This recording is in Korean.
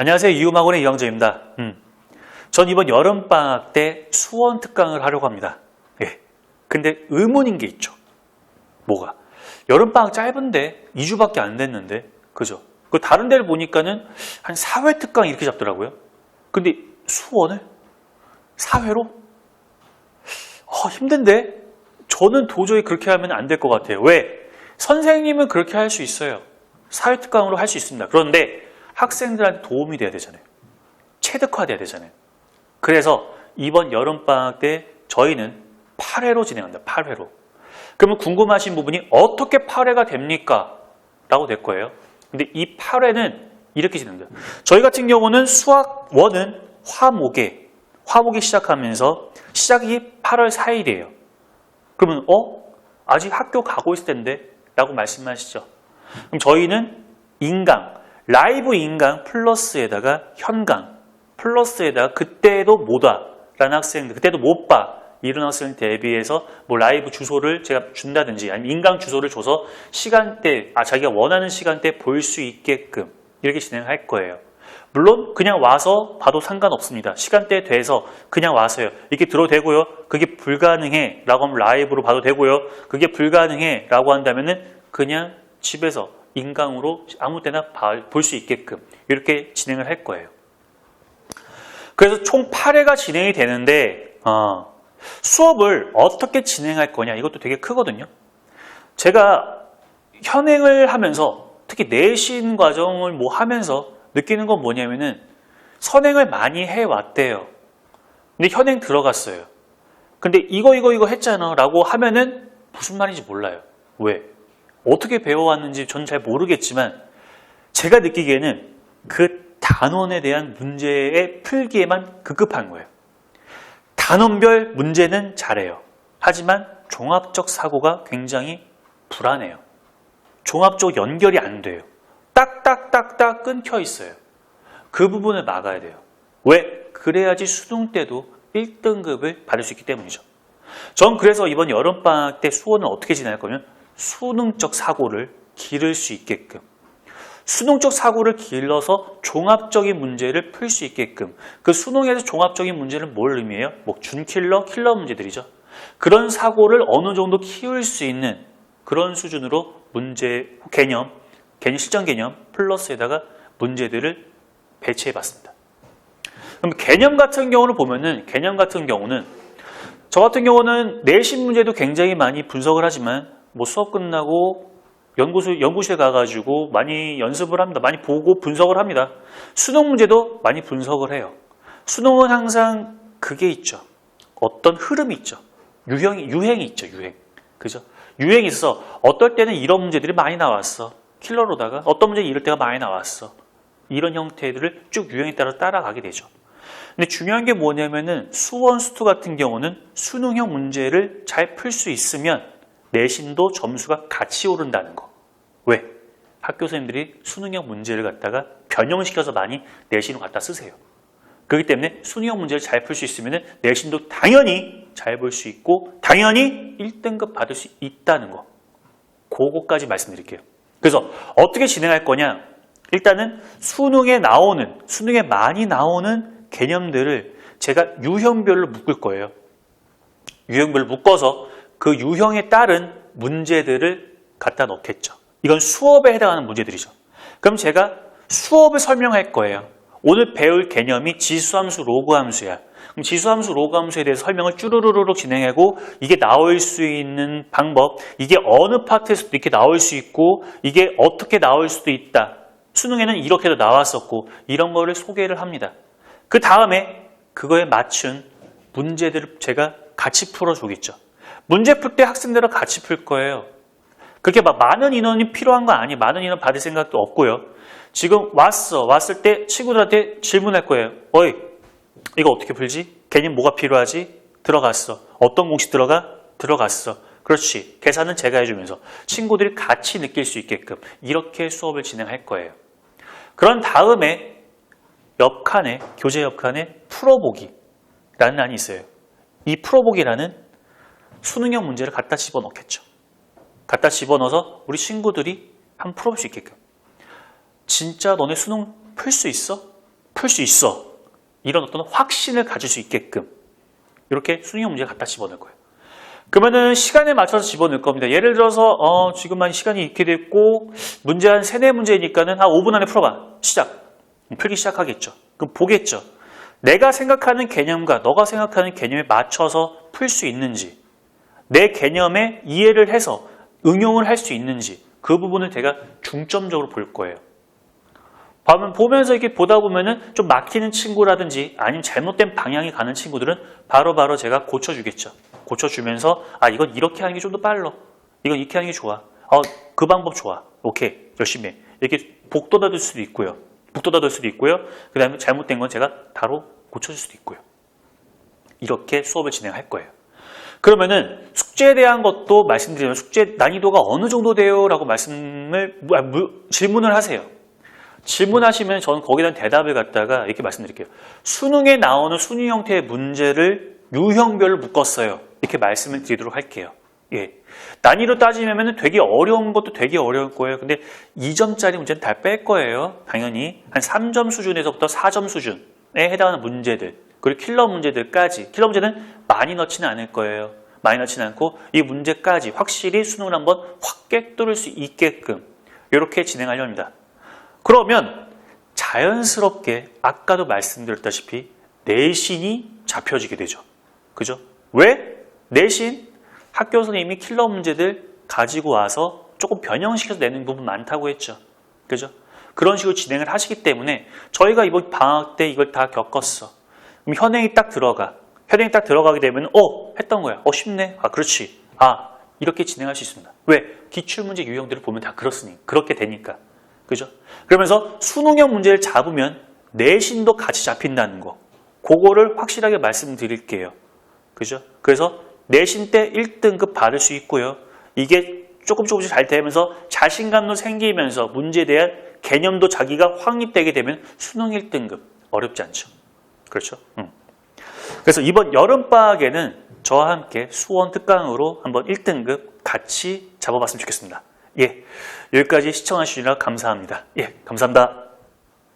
안녕하세요. 이유마곤의 이광조입니다. 음. 전 이번 여름방학 때 수원 특강을 하려고 합니다. 예. 근데 의문인 게 있죠. 뭐가? 여름방학 짧은데 2주밖에 안 됐는데, 그죠? 그 다른 데를 보니까는 한 4회 특강 이렇게 잡더라고요. 근데 수원을 4회로? 어, 힘든데? 저는 도저히 그렇게 하면 안 될 것 같아요. 왜? 선생님은 그렇게 할 수 있어요. 4회 특강으로 할 수 있습니다. 그런데 학생들한테 도움이 돼야 되잖아요. 체득화돼야 되잖아요. 그래서 이번 여름방학 때 저희는 8회로 진행한다. 8회로. 그러면 궁금하신 부분이 어떻게 8회가 됩니까? 라고 될 거예요. 근데 이 8회는 이렇게 진행돼요. 저희 같은 경우는 수학 1은 화목에, 화목이 시작하면서 시작이 8월 4일이에요. 그러면 어? 아직 학교 가고 있을 텐데? 라고 말씀하시죠. 그럼 저희는 인강, 라이브 인강 플러스에다가 현강, 플러스에다가 그때도 못 와 라는 학생들, 그때도 못 봐. 이런 학생을 대비해서 뭐 라이브 주소를 제가 준다든지 아니면 인강 주소를 줘서 시간대, 아, 자기가 원하는 시간대 볼 수 있게끔 이렇게 진행할 거예요. 물론 그냥 와서 봐도 상관없습니다. 시간대 돼서 그냥 와서요. 이렇게 들어도 되고요. 그게 불가능해 라고 하면 라이브로 봐도 되고요. 그게 불가능해 라고 한다면 은 그냥 집에서 인강으로 아무 때나 볼 수 있게끔 이렇게 진행을 할 거예요. 그래서 총 8회가 진행이 되는데 어, 수업을 어떻게 진행할 거냐 이것도 되게 크거든요. 제가 현행을 하면서 특히 내신 과정을 뭐 하면서 느끼는 건 뭐냐면은 선행을 많이 해왔대요. 근데 현행 들어갔어요. 근데 이거 이거 이거 했잖아 라고 하면은 무슨 말인지 몰라요. 왜? 어떻게 배워왔는지 전 잘 모르겠지만 제가 느끼기에는 그 단원에 대한 문제의 풀기에만 급급한 거예요. 단원별 문제는 잘해요. 하지만 종합적 사고가 굉장히 불안해요. 종합적 연결이 안 돼요. 딱딱딱딱 끊겨 있어요. 그 부분을 막아야 돼요. 왜? 그래야지 수능 때도 1등급을 받을 수 있기 때문이죠. 전 그래서 이번 여름방학 때 수원을 어떻게 지낼 거면 수능적 사고를 기를 수 있게끔 수능적 사고를 길러서 종합적인 문제를 풀 수 있게끔 그 수능에서 종합적인 문제는 뭘 의미해요? 뭐 준킬러, 킬러 문제들이죠. 그런 사고를 어느 정도 키울 수 있는 그런 수준으로 문제 개념, 개념 실전 개념 플러스에다가 문제들을 배치해 봤습니다. 그럼 개념 같은 경우를 보면은 개념 같은 경우는 저 같은 경우는 내신 문제도 굉장히 많이 분석을 하지만 뭐 수업 끝나고 연구소, 연구실 가가지고 많이 연습을 합니다. 많이 보고 분석을 합니다. 수능 문제도 많이 분석을 해요. 수능은 항상 그게 있죠. 어떤 흐름이 있죠. 유형이, 유행이 있죠, 유행. 그죠? 유행이 있어. 어떨 때는 이런 문제들이 많이 나왔어. 킬러로다가. 어떤 문제는 이럴 때가 많이 나왔어. 이런 형태들을 쭉 유행에 따라 따라가게 되죠. 근데 중요한 게 뭐냐면은 수원, 수투 같은 경우는 수능형 문제를 잘 풀 수 있으면 내신도 점수가 같이 오른다는 거. 왜? 학교 선생님들이 수능형 문제를 갖다가 변형시켜서 많이 내신을 갖다 쓰세요. 그렇기 때문에 수능형 문제를 잘 풀 수 있으면 내신도 당연히 잘 볼 수 있고 당연히 1등급 받을 수 있다는 거. 그거까지 말씀드릴게요. 그래서 어떻게 진행할 거냐? 일단은 수능에 나오는, 수능에 많이 나오는 개념들을 제가 유형별로 묶을 거예요. 유형별로 묶어서 그 유형에 따른 문제들을 갖다 넣겠죠. 이건 수업에 해당하는 문제들이죠. 그럼 제가 수업을 설명할 거예요. 오늘 배울 개념이 지수함수, 로그함수야. 그럼 지수함수, 로그함수에 대해서 설명을 쭈루루룩 진행하고 이게 나올 수 있는 방법, 이게 어느 파트에서도 이렇게 나올 수 있고 이게 어떻게 나올 수도 있다. 수능에는 이렇게도 나왔었고 이런 거를 소개를 합니다. 그 다음에 그거에 맞춘 문제들을 제가 같이 풀어주겠죠. 문제 풀 때 학생들은 같이 풀 거예요. 그렇게 막 많은 인원이 필요한 거 아니에요. 많은 인원 받을 생각도 없고요. 지금 왔어. 왔을 때 친구들한테 질문할 거예요. 어이, 이거 어떻게 풀지? 개념 뭐가 필요하지? 들어갔어. 어떤 공식 들어가? 들어갔어. 그렇지. 계산은 제가 해주면서 친구들이 같이 느낄 수 있게끔 이렇게 수업을 진행할 거예요. 그런 다음에 옆칸에, 교재 옆칸에 풀어보기라는 안이 있어요. 이 풀어보기라는 수능형 문제를 갖다 집어넣겠죠. 갖다 집어넣어서 우리 친구들이 한번 풀어볼 수 있게끔. 진짜 너네 수능 풀 수 있어? 풀 수 있어. 이런 어떤 확신을 가질 수 있게끔 이렇게 수능형 문제 갖다 집어넣을 거예요. 그러면은 시간에 맞춰서 집어넣을 겁니다. 예를 들어서 어, 지금만 시간이 이렇게 됐고 문제 한 세네 문제니까는 한 5분 안에 풀어봐. 시작. 풀기 시작하겠죠. 그럼 보겠죠. 내가 생각하는 개념과 너가 생각하는 개념에 맞춰서 풀 수 있는지 내 개념에 이해를 해서 응용을 할 수 있는지 그 부분을 제가 중점적으로 볼 거예요. 보면- 보면서 이렇게 보다 보면은 좀 막히는 친구라든지 아니면 잘못된 방향이 가는 친구들은 바로바로 제가 고쳐주겠죠. 고쳐주면서 아 이건 이렇게 하는 게 좀 더 빨라. 이건 이렇게 하는 게 좋아. 어, 그 방법 좋아. 오케이 열심히 해. 이렇게 복돋아줄 수도 있고요. 북돋아줄 수도 있고요. 그 다음에 잘못된 건 제가 바로 고쳐줄 수도 있고요. 이렇게 수업을 진행할 거예요. 그러면은 숙제에 대한 것도 말씀드리면 숙제 난이도가 어느 정도 돼요? 라고 말씀을 아, 무- 질문을 하세요. 질문하시면 저는 거기에 대한 대답을 갖다가 이렇게 말씀드릴게요. 수능에 나오는 순위 형태의 문제를 유형별로 묶었어요. 이렇게 말씀을 드리도록 할게요. 예. 난이도 따지면 되게 어려운 것도 되게 어려울 거예요. 근데 2점짜리 문제는 다 뺄 거예요. 당연히. 한 3점 수준에서부터 4점 수준에 해당하는 문제들. 그리고 킬러 문제들까지. 킬러 문제는 많이 넣지는 않을 거예요. 많이 넣지는 않고 이 문제까지 확실히 수능을 한번 확 꿰뚫을 수 있게끔 이렇게 진행하려 합니다. 그러면 자연스럽게 아까도 말씀드렸다시피 내신이 잡혀지게 되죠. 그죠? 왜? 내신 학교 선생님이 킬러 문제들 가지고 와서 조금 변형시켜서 내는 부분 많다고 했죠. 그죠? 그런 식으로 진행을 하시기 때문에 저희가 이번 방학 때 이걸 다 겪었어. 그럼 현행이 딱 들어가. 현행이 딱 들어가게 되면 어 했던 거야. 어 쉽네. 아 그렇지. 아 이렇게 진행할 수 있습니다. 왜? 기출문제 유형들을 보면 다 그렇으니 그렇게 되니까. 그죠? 그러면서 수능형 문제를 잡으면 내신도 같이 잡힌다는 거. 그거를 확실하게 말씀드릴게요. 그죠? 그래서 내신 때 1등급 받을 수 있고요. 이게 조금 조금씩 잘 되면서 자신감도 생기면서 문제에 대한 개념도 자기가 확립되게 되면 수능 1등급 어렵지 않죠. 그렇죠? 음. 그래서 이번 여름방학에는 저와 함께 수원 특강으로 한번 1등급 같이 잡아봤으면 좋겠습니다. 예. 여기까지 시청하시느라 감사합니다. 예. 감사합니다.